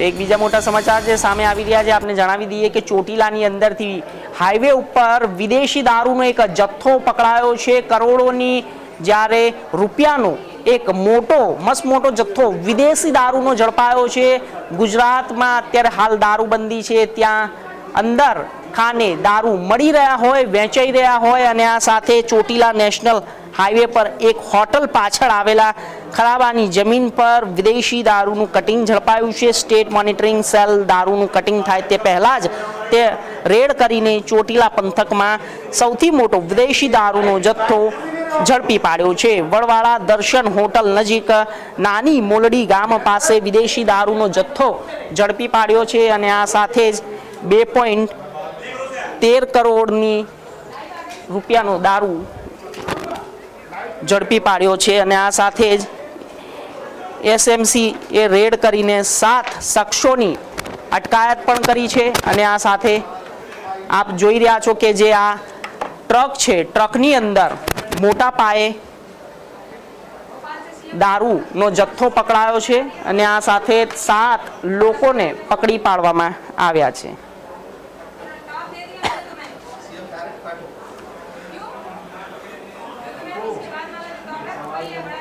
એક બીજા મોટા સમાચાર જે સામે આવી રહ્યા છે, આપને જણાવી દઈએ કે ચોટીલાની અંદરથી હાઈવે ઉપર વિદેશી દારૂનો એક જથ્થો પકડાયો છે. કરોડોની જ્યારે રૂપિયાનો એક મોટો, મસ્ત મોટો જથ્થો વિદેશી દારૂનો ઝડપાયો છે. ગુજરાતમાં અત્યારે હાલ દારૂબંધી છે. ત્યાં અંદર ખાને દારૂ મળી રહ્યા હોય, વેચાઈ રહ્યા હોય અને આ સાથે ચોટીલા નેશનલ હાઈવે પર એક હોટલ પાછળ આવેલા ખરાબાની જમીન પર વિદેશી દારૂનું કટિંગ ઝડપાયું છે. સ્ટેટ મોનિટરિંગ સેલ દારૂનું કટિંગ થાય તે પહેલાં જ તે રેડ કરીને ચોટીલા પંથકમાં સૌથી મોટો વિદેશી દારૂનો જથ્થો ઝડપી પાડ્યો છે. વડવાળા દર્શન હોટલ નજીક નાની મોલડી ગામ પાસે વિદેશી દારૂનો જથ્થો ઝડપી પાડ્યો છે અને આ સાથે જ બે પોઈન્ટ તેર કરોડની રૂપિયાનો દારૂ ઝડપી પાડ્યો છે અને આ સાથે જ એસએમસી એ રેડ કરીને સાત શખ્સોની અટકાયત પણ કરી છે અને આ સાથે આપ જોઈ રહ્યા છો કે જે આ ટ્રક છે, ટ્રકની અંદર મોટા પાયે દારૂનો જથ્થો પકડાયો છે અને આ સાથે સાત લોકોને પકડી પાડવામાં આવ્યા છે. Gracias.